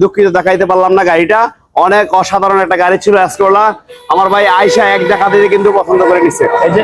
দুঃখিত দেখাইতে পারলাম না গাড়িটা। অনেক অসাধারণ একটা গাড়ি ছিল এসকোলা আমার ভাই আয়সা এক দেখা দিয়ে কিন্তু পছন্দ করে নিচ্ছে এই যে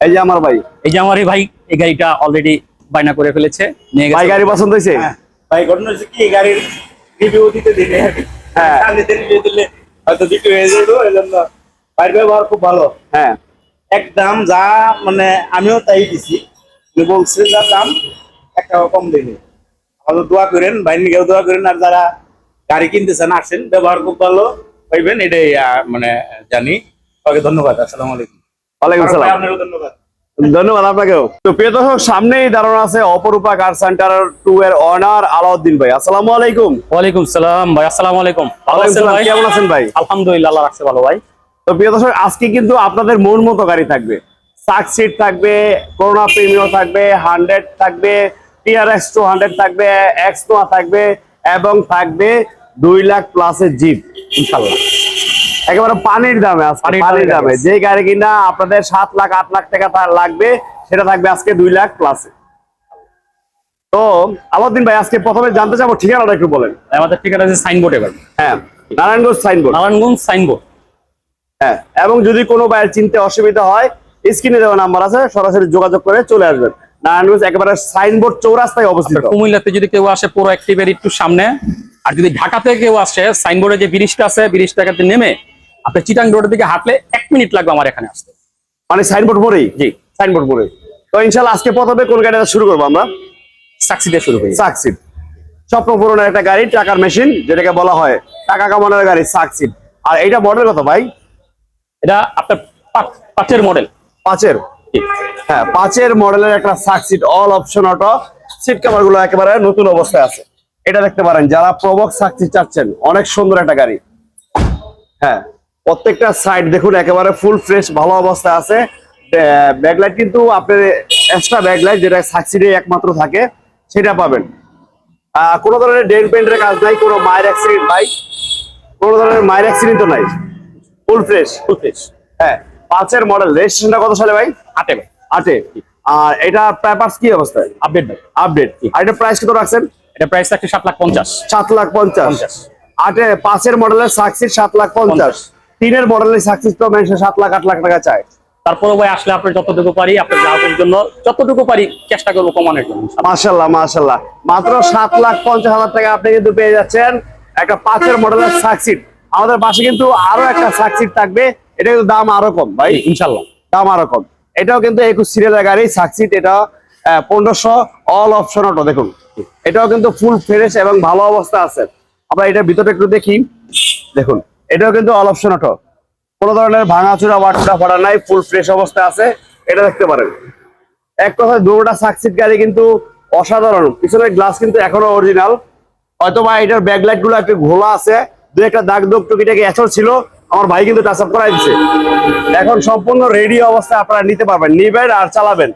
এই যে আমার ভাই। এই যে আমার এই ভাই এই গাড়িটা অলরেডি বায়না করে ফেলেছে নিয়ে ভাই গাড়ি পছন্দ হয়েছে? ভাই ঘটনা হচ্ছে কি? এই গাড়ির রিভিউ দিতে দিলে। হ্যাঁ। রিভিউ দিলে হয়তো বিক্রি হয়ে যাবে এই জন্য বাইরের ব্যবহার খুব ভালো। হ্যাঁ। একদম যা মানে আমিও তাই দিছি। বলছে যা দাম একটা কম দিলে। আমাদের দোয়া করেন বাইরে নিকেও দোয়া করেন আর যারা গাড়ি কিনতেছেন আসেন ব্যবহার খুব ভালো পাইবেন এটাই মানে জানি। ওকে ধন্যবাদ আসসালামু আলাইকুম। ওয়ালাইকুম ভাই, সালাম। আপনারও ধন্যবাদ। ধন্যবাদ আপনাকেও। তো প্রিয় দর্শক সামনেই দাঁড়ানো আছে অপরূপা কার সেন্টার টু এর অনার আলাউদ্দিন ভাই। আসসালামু আলাইকুম। ওয়ালাইকুম সালাম ভাই আসসালামু আলাইকুম। ভালো আছেন ভাই? কেমন আছেন ভাই? আলহামদুলিল্লাহ আল্লাহ রাখছে ভালো ভাই। তো প্রিয় দর্শক আজকে কিন্তু আপনাদের মন মতো গাড়ি থাকবে। সাকসিট থাকবে করোনা প্রিমিও থাকবে হান্ড্রেড থাকবে টিআরএক্স টু হান্ড্রেড থাকবে এক্স নোয়া থাকবে এবং থাকবে দুই লাখ প্লাসের জিপ ইনশাল্লাহ একেবারে পানির দামে পানির দামে যে গাড়ি কিনা আপনাদের সাত লাখ আট লাখ টাকা তার লাগবে সেটা থাকবে আজকে দুই লাখ প্লাসে তো আলাউদ্দিন ভাই আজকে প্রথমে জানতে চাবো ঠিকানাটা একটু বলেন। আমাদের ঠিকানা আছে সাইনবোর্ড এবার। হ্যাঁ নারায়ণগঞ্জ সাইনবোর্ড। নারায়ণগঞ্জ সাইনবোর্ড। হ্যাঁ এবং যদি কোনো বাইরের চিনতে অসুবিধা হয় স্ক্রিনে দেওয়া নাম্বার আছে সরাসরি যোগাযোগ করে চলে আসবেন। নারায়ণগঞ্জ একেবারে সাইনবোর্ড চৌরাস্তায় অবস্থিত। কুমিল্লাতে যদি কেউ আসে পুরো অ্যাক্টিভের একটু সামনে আর যদি ঢাকাতে কেউ আসে সাইনবোর্ডে যে ব্রিজটা আছে ব্রিজটাকে নেমে আপনি চিটাং রোডের দিকে হাঁটলে এক মিনিট লাগবে আমার এখানে আসতে। মানে সাইনবোর্ড পরেই? জি। সাইনবোর্ড পরে তো ইনশাল্লাহ আজকে প্রথমে কোন গাড়িটা শুরু করব আমরা। সাকসি দিয়ে শুরু করি। সাকসিড স্বপ্ন পূরণের একটা গাড়ি টাকার মেশিন যেটাকে বলা হয় টাকা কামানোর গাড়ি সাকসিড আর এইটা মডেল কত ভাই? এটা আপনার পাঁচ- পাঁচের মডেল পাঁচের। হ্যাঁ পাঁচের মডেলের একটা Succeed all option auto seat কভারগুলো একেবারে নতুন অবস্থায় আছে। এটা দেখতে পারেন, যারা প্রবক সাকসিড চাচ্ছেন, অনেক সুন্দর একটা গাড়ি। হ্যাঁ প্রত্যেকটা সাইড দেখুন, একেবারে ফুল ফ্রেশ ভালো অবস্থায় আছে। ব্যাকলাইট কিন্তু আপনার এক্সট্রা ব্যাকলাইট যেটা সাকসিডে একমাত্র থাকে, সেটা পাবেন। কোনো ধরনের ডেন পেন্টের কাজ নাই, কোনো মায়ের অ্যাক্সিডেন্ট নাই। কোনো ধরনের মায়ের অ্যাক্সিডেন্ট তো নাই। ফুল ফ্রেশ ফুল ফ্রেশ হ্যাঁ পাঁচের মডেল রেজিস্ট্রেশনটা কত সালে ভাই? আটে ভাই। আটে আর এটা পেপারস কি অবস্থায় আপডেট আপডেট আর এটা প্রাইস কত রাখছেন? এটা প্রাইস থাকছে সাত লাখ পঞ্চাশ। সাত লাখ পঞ্চাশ। আটে পাঁচের মডেলের সাকসিস সাত লাখ পঞ্চাশ। তিনের মডেলের সাকসিস তো মানুষ সাত লাখ আট লাখ টাকা চায় তারপরে ভাই আসলে আপনি যতটুকু পারি আপনার গ্রাহকের জন্য যতটুকু পারি চেষ্টা করব কমানোর জন্য। মাশাল্লাহ মাশাল্লাহ। মাত্র সাত লাখ পঞ্চাশ হাজার টাকা আপনি কিন্তু পেয়ে যাচ্ছেন একটা পাঁচের মডেলের সাকসিট আমাদের পাশে কিন্তু আরও একটা সাকসিট থাকবে। এটা কিন্তু দাম আরও কম ভাই। জি, ইনশাল্লাহ। দাম আরও কম। এটাও কিন্তু একুশ সিরিয়ালের গাড়ি সাকসিট এটা পনেরোশো অল অপশন অটো দেখুন। এটাও কিন্তু ফুল ফ্রেশ এবং ভালো অবস্থা আছে। আমরা এটার ভিতরে একটু দেখি। দেখুন, এটাও কিন্তু অল অপশন অটো কোনো ধরনের ভাঙাচুরা, বাটুরা ফাটা নাই ফুল ফ্রেশ অবস্থা আছে। এটা দেখতে পারেন। এক কথায় দুটা সাকসিট গাড়ি কিন্তু অসাধারণ। পিছনের গ্লাস কিন্তু এখনও অরিজিনাল হয়তো বা এটার ব্যাকলাইটগুলো একটু ঘোলা আছে, দু একটা দাগ দোগ টুকিটাকি এসর ছিল আমার ভাই কিন্তু টাচ আপ করাই দিচ্ছে এখন সম্পূর্ণ রেডি অবস্থায় আপনারা নিতে পারবেন নিবেন আর চালাবেন।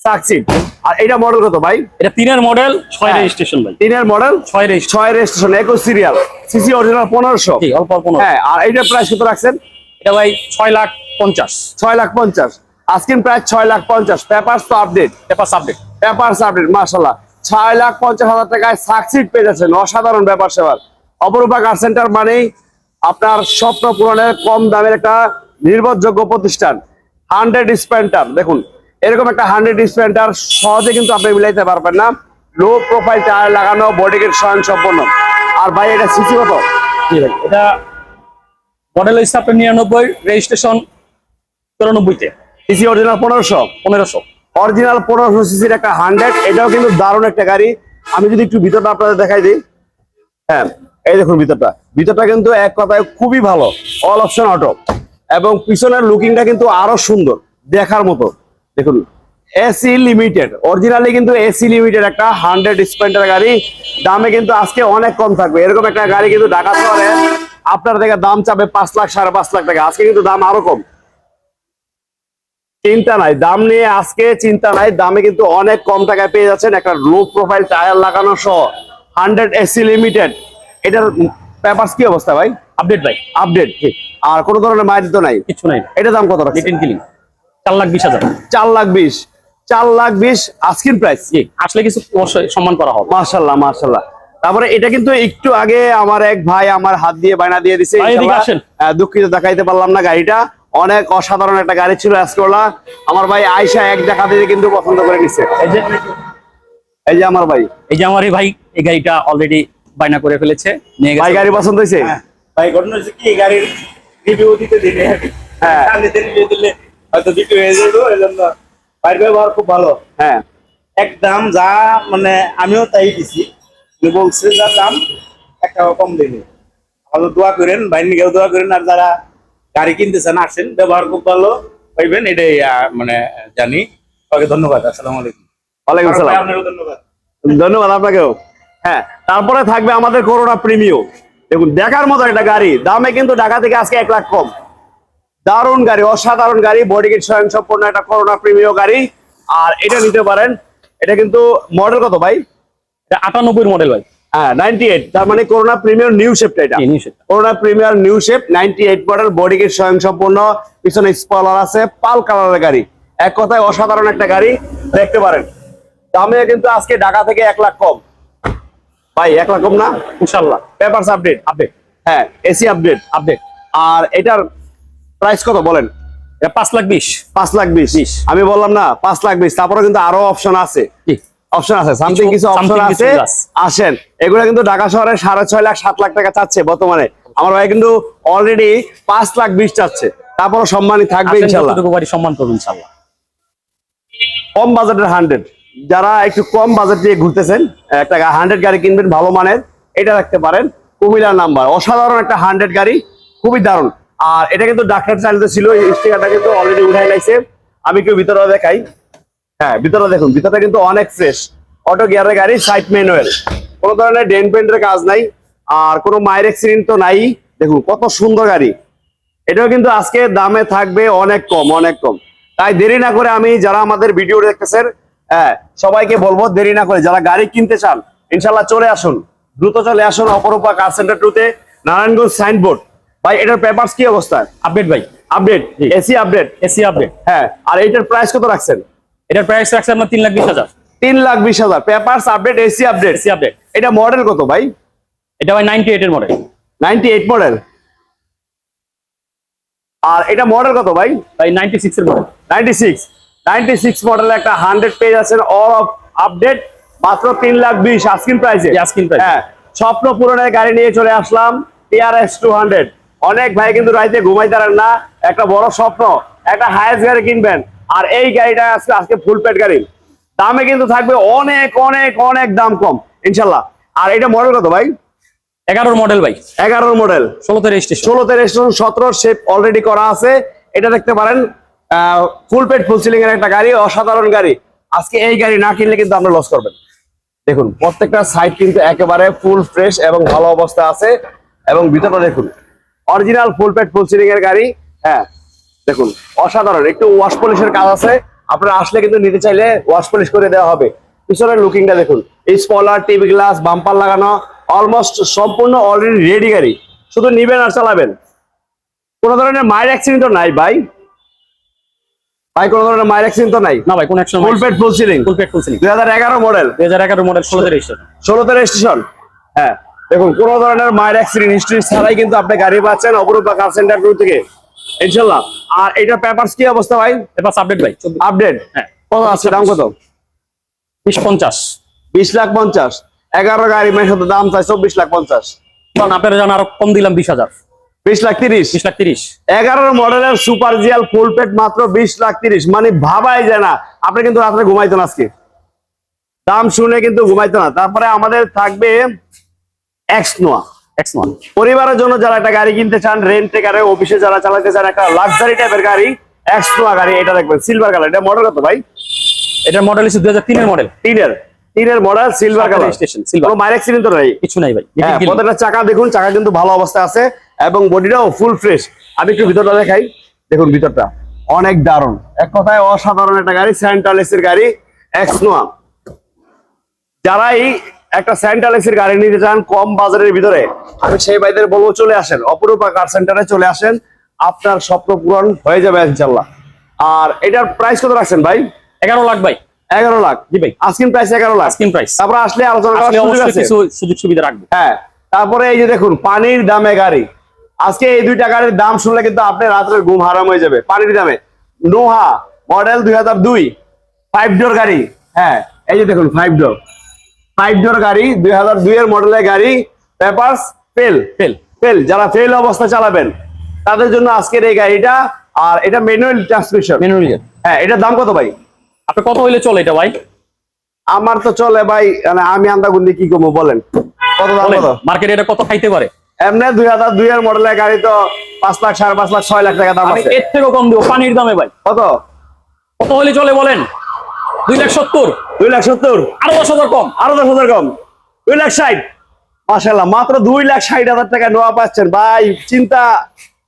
সাকসিট আর এটা মডেল কত ভাই? এটা তিনের মডেল ছয় হ্যাঁ। রেজিস্ট্রেশন ভাই। তিনের মডেল ছয় ছয় রেজিস্ট্রেশন একুশ সিরিয়াল সিসি অরিজিনাল পনেরোশো। অল্প অল্প হ্যাঁ আর এইটার প্রাইস কত রাখছেন? এটা ভাই ছয় লাখ পঞ্চাশ। ছয় লাখ পঞ্চাশ। আজকের প্রাইস ছয় লাখ পঞ্চাশ। পেপার তো update paper update papers update মাশাল্লাহ ছয় লাখ পঞ্চাশ হাজার টাকায় সাকসিড পেয়ে যাচ্ছেন। অসাধারণ ব্যাপার সেবার। অপরূপা কার সেন্টার মানেই আপনার স্বপ্ন পূরণের কম দামের একটা নির্ভরযোগ্য প্রতিষ্ঠান। হান্ড্রেড স্পেন্টার দেখুন। এরকম একটা হান্ড্রেড স্পেন্টার সহজে কিন্তু আপনি মিলাইতে পারবেন না। লো প্রোফাইল টায়ার লাগানো বডি কিট স্বয়ং সম্পন্ন আর ভাই এটা সিসি কত? এটা মডেল হচ্ছে আপনার নিরানব্বই রেজিস্ট্রেশন চুরানব্বইতে সিসি অরিজিনাল পনেরোশো? পনেরোশো। অরিজিনাল পনেরোশো সিসির একটা হান্ড্রেড এটাও কিন্তু দারুণ একটা গাড়ি। আমি যদি একটু ভিতরটা আপনাদের দেখাই দিই। হ্যাঁ এই দেখুন ভিতরটা। ভিতরটা কিন্তু এক কথায় খুবই ভালো অল অপশন অটো এবং পিছনের লুকিংটা কিন্তু আরও সুন্দর, দেখার মতো। দেখুন এসি লিমিটেড অরিজিনালি কিন্তু এসি লিমিটেড একটা হান্ড্রেড স্পেন্ডার গাড়ি, দামে কিন্তু আজকে অনেক কম থাকবে। এরকম একটা গাড়ি কিন্তু ঢাকা শহরে আপনার থেকে দাম চাবে পাঁচ লাখ, সাড়ে পাঁচ লাখ টাকা। আজকে কিন্তু দাম আরও কম। চিন্তা নাই, দাম নিয়ে আজকে চিন্তা নাই, দামে কিন্তু অনেক কম টাকায় পেয়ে যাচ্ছেন একটা লো প্রোফাইল টায়ার লাগানো সহ। হান্ড্রেড এসি লিমিটেড এটার পেপারস কি অবস্থা ভাই? আপডেট ভাই। আপডেট আর কোনো ধরনের মায়ের তো নাই? কিছু নাই। এটা দাম কত রাখছে রিটেন কিলিং চার লাখ বিশ হাজার। চার লাখ বিশ। চার লাখ বিশ আজকিন প্রাইস আসলে কিছু সম্মান করা হবে। মার্শাল্লাহ মার্শাল্লাহ তারপরে এটা কিন্তু একটু আগে আমার এক ভাই আমার হাত দিয়ে বায়না দিয়ে দিছে দুঃখিত দেখাইতে পারলাম না গাড়িটা। অনেক অসাধারণ একটা গাড়ি ছিল এসকোলা আমার ভাই আয়সা এক দেখা দিয়ে কিন্তু পছন্দ করে নিছে। এই যে এই যে আমার ভাই। এই যে আমার এই ভাই এই গাড়িটা অলরেডি বায়না করে ফেলেছে নিয়ে ভাই গাড়ি পছন্দ হয়েছে? হ্যাঁ, ভাই ঘটনা হচ্ছে কি? গাড়ির রিভিউ দিতে দিলে। হ্যাঁ। রিভিউ দিলে হয়তো বিক্রি হয়ে যাবে এই জন্য ভাইয়ের ব্যবহার খুব ভালো। হ্যাঁ। একদম যা মানে আমিও তাই দিছি। বলছে যা দাম এক টাকা কম দিলে। ভালো দোয়া করেন বাইরে গিয়েও দোয়া করেন আর যারা গাড়ি কিনতেছেন আসেন ব্যবহার খুব ভালো পাইবেন এটাই মানে জানি। ওকে ধন্যবাদ আসসালামু আলাইকুম। ওয়ালাইকুম ধন্যবাদ। ধন্যবাদ আপনাকেও। হ্যাঁ তারপরে থাকবে আমাদের করোনা প্রিমিও দেখুন দেখার মতো একটা গাড়ি। দামে কিন্তু ঢাকা থেকে আজকে এক লাখ কম। দারুণ গাড়ি অসাধারণ গাড়ি বডি কিট স্বয়ং সম্পূর্ণ একটা করোনা প্রিমিও গাড়ি। আর এটা নিতে পারেন এটা কিন্তু মডেল কত ভাই? আটানব্বই মডেল ভাই। হ্যাঁ নাইনটি এইট তার মানে করোনা প্রিমিয়ার নিউ শেপটা এটা। এই নিয়ে সেটা। Corona Premier new shape ninety eight model body kit স্বয়ং সম্পূর্ণ পিছনে স্পলার আছে পাল কালারের গাড়ি। এক কথায় অসাধারণ একটা গাড়ি। দেখতে পারেন। দামে কিন্তু আজকে ঢাকা থেকে এক লাখ কম। ভাই এক লাখ না? ইনশাল্লাহ পেপারস আপডেট আপডেট হ্যাঁ এসি আপডেট আপডেট আর এটার প্রাইস কত বলেন? পাঁচ লাখ বিশ। পাঁচ লাখ বিশ। আমি বললাম না পাঁচ লাখ বিশ। তারপরে কিন্তু আরও অপশন আছে। অপশন আছে। সামথিং কিছু- অপশন আছে। আসেন। এগুলো কিন্তু ঢাকা শহরে সাড়ে ছয় লাখ সাত লাখ টাকা চাচ্ছে বর্তমানে। আমার ভাই কিন্তু অলরেডি পাঁচ লাখ বিশ চাচ্ছে। তারপর সম্মানী থাকবে ইনশাল্লাহ সম্মান করব ইনশাল্লাহ কম বাজেটের হান্ড্রেড যারা একটু কম বাজেট দিয়ে ঘুরতেছেন একটা হান্ড্রেড গাড়ি কিনবেন ভালো মানের, এটা রাখতে পারেন। কুমিল্লার নাম্বার অসাধারণ একটা হান্ড্রেড গাড়ি, খুবই দারুণ। আর এটা কিন্তু ডাক্তার চালিত ছিল স্টিকারটা কিন্তু অলরেডি উঠাই লাইছে। আমি কেউ ভিতরে দেখাই। হ্যাঁ ভিতরে দেখুন, ভিতরটা কিন্তু অনেক ফ্রেশ অটো গিয়ারের গাড়ি সাইড ম্যানুয়াল কোনো ধরনের ডেন পেন্টের কাজ নাই, আর কোনো মায়ের অ্যাক্সিডেন্ট তো নাই। দেখুন, কত সুন্দর গাড়ি। এটাও কিন্তু আজকে দামে থাকবে অনেক কম অনেক কম। তাই দেরি না করে আমি, যারা আমাদের ভিডিও দেখতেছেন হ্যাঁ সবাইকে বলব দেরি না করে যারা গাড়ি কিনতে চান ইনশাল্লাহ চলে আসুন। দ্রুত চলে আসুন অপরূপা কার সেন্টার টুতে নারায়ণগঞ্জ সাইনবোর্ড ভাই এটার পেপারস কি অবস্থা? আপডেট ভাই। Update AC update AC update হ্যাঁ আর এটার প্রাইস কত রাখছেন? এটার প্রাইস রাখছে আপনার তিন লাখ বিশ হাজার। তিন লাখ বিশ হাজার। Papers update AC update AC update এটা মডেল কত ভাই? এটা ভাই নাইনটি এইটের মডেল নাইনটি এইট মডেল আর এটা মডেল কত ভাই? ভাই নাইনটি সিক্স এর model ninety six ninety six model একটা হান্ড্রেড পেজ আছেন অল অফ আপডেট মাত্র তিন লাখ বিশ আস্কিন প্রাইসে asking price। হ্যাঁ স্বপ্ন পূরণের গাড়ি নিয়ে চলে আসলাম টিআরএস টু হান্ড্রেড অনেক ভাই কিন্তু রাইতে ঘুমাইতে পারেন না একটা বড় স্বপ্ন একটা হায়েস্ট গাড়ি কিনবেন আর এই গাড়িটা আজকে আজকে ফুল পেট গাড়ি। দামে কিন্তু থাকবে অনেক অনেক অনেক দাম কম ইনশাল্লাহ। আর এটা মডেল কত ভাই? এগারোর মডেল ভাই। এগারোর মডেল ষোলোতে রেজিস্ট্রেশন ষোলোতে রেজিস্ট্রেশন সতেরো শেপ অলরেডি করা আছে। এটা দেখতে পারেন ফুল পেট ফুল সিলিং এর একটা গাড়ি, অসাধারণ গাড়ি। আজকে এই গাড়ি না কিনলে কিন্তু আমরা লস করবেন। দেখুন, প্রত্যেকটা সাইড কিন্তু একেবারে ফুল ফ্রেশ এবং ভালো অবস্থা আছে। এবং ভিতরটা দেখুন অরিজিনাল ফুল পেট ফুল সিলিং এর গাড়ি। হ্যাঁ দেখুন, অসাধারণ। একটু ওয়াশ পলিশের কাজ আছে। আপনারা আসলে কিন্তু নিতে চাইলে ওয়াশ পলিশ করে দেওয়া হবে। পিছনের লুকিংটা দেখুন, এই স্পলার টিভি গ্লাস বাম্পার লাগানো অলমোস্ট সম্পূর্ণ অলরেডি রেডি গাড়ি। শুধু নিবেন আর চালাবেন। কোন ধরনের মায়ের অ্যাক্সিডেন্ট নাই ভাই। ভাই কোন ধরনের মায়ের অ্যাক্সিডেন্ট তো নাই? না ভাই কোন একশো ফুল পেট ফুল সিলিং ফুল পেট ফুল সিলিং দুই হাজার এগারো মডেল দুই হাজার এগারো মডেল ষোলোতে রেজিস্ট্রেশন হ্যাঁ। দেখুন কোন ধরনের মায়ের অ্যাক্সিডেন্ট হিস্ট্রি ছাড়াই কিন্তু আপনি গাড়ি পাচ্ছেন অপরূপা কার সেন্টার টু থেকে। ইনশাল্লাহ আর এটা পেপারস কি অবস্থা ভাই? এবার আপডেট ভাই। আপডেট হ্যাঁ। কত আছে? দাম কত? বিশ পঞ্চাশ। বিশ লাখ পঞ্চাশ। এগারো গাড়ি মেশো দাম চাই চব্বিশ লাখ পঞ্চাশ। কারণ আপনারা জান আরও কম দিলাম বিশ হাজার। বিশ লাখ তিরিশ। বিশ লাখ তিরিশ। এগারোর মডেলের সুপার জিয়াল ফুল পেট মাত্র বিশ লাখ তিরিশ। মানে ভাবাই যায় না। আপনি কিন্তু রাত্রে ঘুমাইতেন আজকে। দাম শুনে কিন্তু ঘুমাইতো না। তারপরে আমাদের থাকবে এক্স নোয়া এক্স ওয়ান পরিবারের জন্য যারা একটা গাড়ি কিনতে চান রেন্ট গাড়ি অফিসে যারা চালাতে চান একটা লাক্সারি টাইপের গাড়ি এক্স নোয়া গাড়ি এটা দেখবেন সিলভার কালার এটা মডেল কত ভাই? এটার মডেল হচ্ছে দুই হাজার তিনের মডেল তিনের। তিনের মডেল সিলভার কালার silver। কোনো মাইর অ্যাক্সিডেন্ট তো নাই। কিছু নাই ভাই। হ্যাঁ প্রত্যেকটা চাকা দেখুন চাকা কিন্তু ভালো অবস্থা আছে। এবং বডিটাও ফুল ফ্রেশ আমি একটু ভিতরটা দেখাই। দেখুন ভিতরটা। অনেক দারুণ। এক কথায় অসাধারণ একটা গাড়ি সেন্ট্রাল এসির গাড়ি এক্স নোয়া যারাই একটা সেন্ট্রাল এসির গাড়ি নিতে চান কম বাজারের ভিতরে আমি সেই ভাইদের বলব চলে আসেন। অপরূপা কার সেন্টারে চলে আসেন। আপনার স্বপ্ন পূরণ হয়ে যাবে ইনশাল্লাহ। আর এটার প্রাইস কত রাখছেন ভাই? এগারো লাখ ভাই। এগারো লাখ। জি ভাই। আস্কিং প্রাইস এগারো লাখ। স্ক্রিন প্রাইস তারপরে আসলে আলোচনা করার সুযোগ আছে। সুযোগ সুবিধা রাখব। হ্যাঁ। তারপরে এই যে দেখুন পানির দামে গাড়ি। আজকে এই দুইটা গাড়ির দাম শুনলে কিন্তু আপনি রাত্রে ঘুম হারাম হয়ে যাবে। পানির দামে। নোহা মডেল দুই হাজার দুই ফাইভ ডোর গাড়ি। হ্যাঁ এই যে দেখুন ফাইভ ডোর ফাইভ ডোর গাড়ি দুই হাজার দুই এর মডেলের গাড়ি পেপারস ফেল। ফেল। ফেল যারা ফেল অবস্থা চালাবেন তাদের জন্য আজকের এই গাড়িটা আর এটা ম্যানুয়াল ট্রান্সমিশন মেনু হ্যাঁ এটার দাম কত ভাই? আপনি কত হইলে চলে এটা ভাই? আমার তো চলে ভাই মানে আমি আন্দাগুন্দি কি করব বলেন? কত দাম কত? মার্কেটে এটা কত খাইতে পারে? এমনি দুই হাজার দুই এর মডেলের গাড়ি তো পাঁচ লাখ সাড়ে পাঁচ লাখ ছয় লাখ টাকা দাম আছে। এর থেকেও কম দেবো। পানির দামে ভাই। কত? কত হইলে চলে বলেন? দুই লাখ সত্তর। দুই লাখ সত্তর। আরও দশ হাজার কম। আরও দশ হাজার কম। দুই লাখ ষাট। মাসাল্লাহ মাত্র দুই লাখ ষাট হাজার টাকা নোয়া পাচ্ছেন। ভাই চিন্তা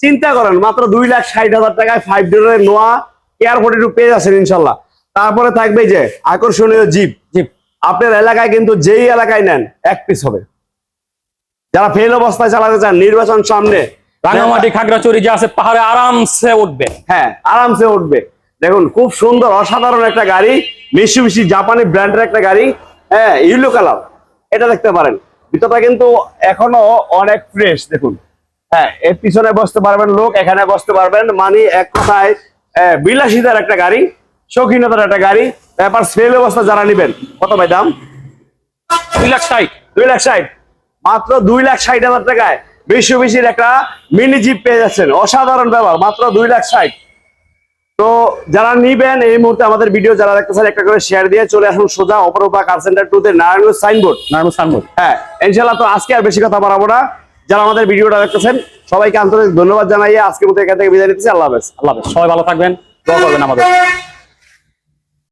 চিন্তা করেন মাত্র দুই লাখ ষাট হাজার টাকায় ফাইভ ডোরের নোয়া এয়ারপোর্টে একটু পেয়ে যাচ্ছেন ইনশাল্লাহ তারপরে থাকবে যে আকর্ষণীয় জিপ জিপ আপনার এলাকায় কিন্তু যেই এলাকায় নেন এক পিস হবে। যারা ফেল অবস্থায় চালাতে চান নির্বাচন সামনে। রাঙামাটি খাগড়াচড়ি যে আছে পাহাড়ে আরামসে উঠবে। হ্যাঁ আরামসে উঠবে। দেখুন খুব সুন্দর অসাধারণ একটা গাড়ি মিশি মিশি জাপানি ব্র্যান্ডের একটা গাড়ি হ্যাঁ ইউলো কালার এটা দেখতে পারেন। ভিতরটা কিন্তু এখনও অনেক ফ্রেশ দেখুন। হ্যাঁ এর পিছনে বসতে পারবেন লোক এখানে বসতে পারবেন। মানে এক কথায় বিলাসিতার একটা গাড়ি শৌখিনতার একটা গাড়ি। ব্যাপার সেল অবস্থা যারা নেবেন কত ভাই দাম? দুই লাখ ষাট। দুই লাখ ষাট। মাত্র দুই লাখ ষাট হাজার টাকায় বিশ্ব বিশির একটা মিনি জিপ পেয়ে যাচ্ছেন। অসাধারণ ব্যাপার মাত্র দুই লাখ ষাট। তো যারা নিবেন এই মুহূর্তে আমাদের ভিডিও যারা দেখতেছেন একটা করে শেয়ার দিয়ে চলে আসুন সোজা অপরূপা কার সেন্টার টু তে নারায়ণগঞ্জ সাইনবোর্ড নারায়ণ সানবোর্ড হ্যাঁ ইনশাল্লাহ তো আজকে আর বেশি কথা বাড়াবো না। যারা আমাদের ভিডিওটা দেখতেছেন সবাইকে আন্তরিক ধন্যবাদ জানাই আজকের মতো এখান থেকে বিদায় নিতেছি। আল্লাহ হাফেজ। আল্লাহ হাফেজ। সবাই ভালো থাকবেন দোয়া করবেন আমাদের।